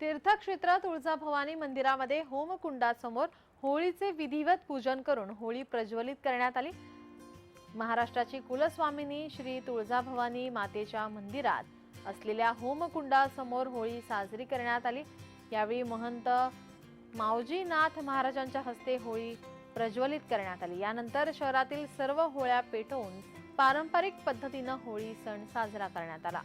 तीर्थक्षेत्र तुळजाभवानी मंदिरामध्ये होमकुंडासमोर होळीचे विधिवत पूजन करून होळी प्रज्वलित करण्यात आली. महाराष्ट्राची कुलस्वामिनी श्री तुळजाभवानी मातेच्या मंदिरात असलेल्या होमकुंडासमोर होळी साजरी करण्यात आली. यावेळी महंत मावजीनाथ महाराजांच्या हस्ते होळी प्रज्वलित करण्यात आली. यानंतर शहरातील सर्व होळ्या पेटवून पारंपरिक पद्धतीनं होळी सण साजरा करण्यात आला.